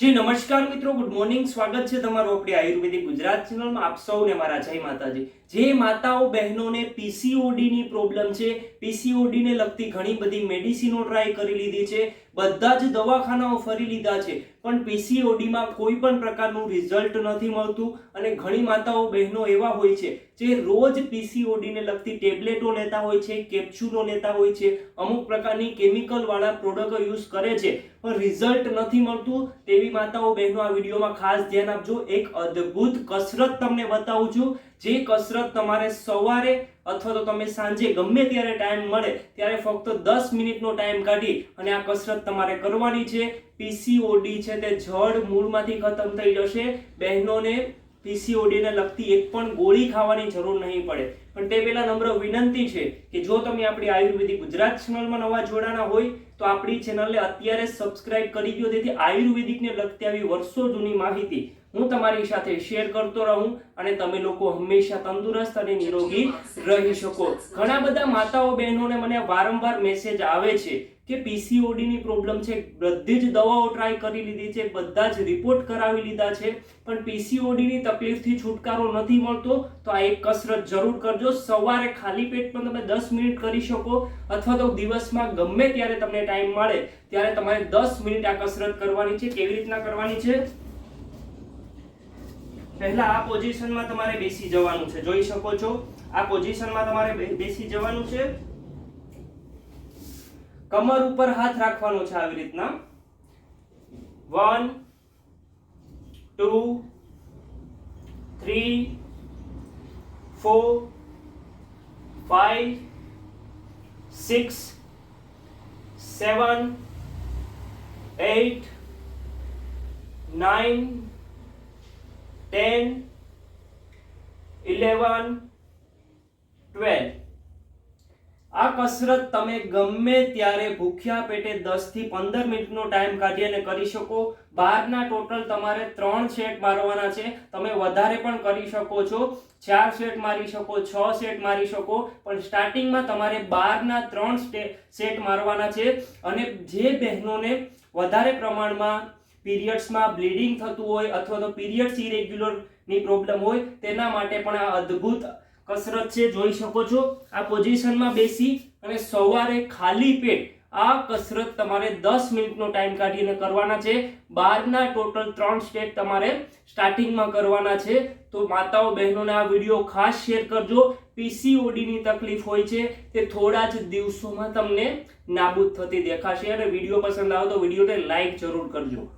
જી, નમસ્કાર મિત્રો. Good morning સ્વાગત છે તમારું આપણી આયુર્વેદિક ગુજરાત ચેનલમાં. આપ સૌને મારા જય માતાજી. જે માતાઓ, બહેનોને પીસીઓડી ની પ્રોબ્લેમ છે પીસીઓડી ને લગતી ઘણી બધી મેડિસિનો ટ્રાય કરી લીધી છે. બધા જ દવાખાનાઓ ફરી લીધા છે. પણ પીસીઓડીમાં કોઈ પણ પ્રકારનું રિઝલ્ટ નથી મળતું અને ઘણી માતાઓ બહેનો એવા હોય છે જે રોજ પીસીઓડીને લગતી ટેબ્લેટો લેતા હોય છે કેપ્સ્યુલો લેતા હોય છે, અમુક પ્રકારની કેમિકલવાળા પ્રોડક્ટ યુઝ કરે છે. પણ રિઝલ્ટ નથી મળતું તેવી માતાઓ બહેનો આ વિડીયોમાં ખાસ ધ્યાન આપજો. એક અદ્ભુત કસરત તમને બતાવું છું. જે કસરત તમારે સવારે અથવા તો તમે સાંજે ગમે ત્યારે ટાઈમ મળે, ત્યારે ફક્ત દસ મિનિટનો ટાઈમ કાઢી અને આ કસરત તમારે કરવાની છે. પીસીઓડી છે તે જડ મૂળમાંથી ખતમ થઈ જશે. બહેનોને પીસીઓડીને લગતી એક પણ ગોળી ખાવાની જરૂર નહીં પડે. પણ તે પહેલાં નમ્ર વિનંતી છે કે જો તમે આપણી આયુર્વેદિક ગુજરાત ચેનલમાં નવા જોડાણા હોય, તો આપણી ચેનલને અત્યારે સબસ્ક્રાઇબ કરી દો તેથી આયુર્વેદિકને લગતી આવી વર્ષો જૂની માહિતી હું તમારી સાથે શેર કરતો રહું અને તમે લોકો હંમેશા તંદુરસ્ત અને નિરોગી રહી શકો. ઘણા બધા માતાઓ બહેનોને મને વારંવાર મેસેજ આવે છે કે પીસીઓડીની પ્રોબ્લેમ છે. બધી જ દવાઓ ટ્રાય કરી લીધી છે, બધા જ રિપોર્ટ કરાવી લીધા છે. પણ પીસીઓડીની તકલીફથી છુટકારો નથી મળતો, તો આ એક કસરત જરૂર કરજો. સવારે ખાલી પેટ પણ તમે દસ મિનિટ કરી શકો અથવા તો દિવસમાં ગમે ત્યારે તમને ટાઈમ મળે, ત્યારે તમારે દસ મિનિટ આ કસરત કરવાની છે. કેવી રીતના કરવાની છે? પહેલા આ પોઝિશનમાં તમારે બેસી જવાનું છે. જોઈ શકો છો. આ પોઝિશનમાં તમારે બેસી જવાનું છે. કમર ઉપર હાથ રાખવાનો છે આવી રીતના. One, two, three, four, five, six, seven eight nine ten eleven twelve આ કસરત તમે ગમે ત્યારે ભૂખ્યા પેટે 10 થી પંદર મિનિટનો ટાઈમ કાઢીને કરી શકો. બારના ટોટલ તમારે ત્રણ સેટ મારવાના છે. તમે વધારે પણ કરી શકો છો. ચાર સેટ મારી શકો, છ સેટ મારી શકો. પણ સ્ટાર્ટિંગમાં તમારે બારના ત્રણ સેટ મારવાના છે. અને જે બહેનોને વધારે પ્રમાણમાં પીરિયડ્સમાં બ્લીડિંગ થતું હોય અથવા તો પીરિયડ્સ ઇરેગ્યુલરની પ્રોબ્લેમ હોય, તેના માટે પણ આ અદ્ભુત કસરત છે. જોઈ શકો છો, આ પોઝિશનમાં બેસી અને સવારે ખાલી પેટ આ કસરત તમારે દસ મિનિટનો ટાઈમ કાઢીને કરવાના છે. બારના ટોટલ ત્રણ સ્ટેપ તમારે સ્ટાર્ટિંગમાં કરવાના છે. તો માતાઓ, બહેનોને આ વીડિયો ખાસ શેર કરજો. પીસીઓડીની તકલીફ હોય છે, તે થોડા જ દિવસોમાં તમને નાબૂદ થતી દેખાશે. અને વીડિયો પસંદ આવે તો વિડીયોને લાઈક જરૂર કરજો.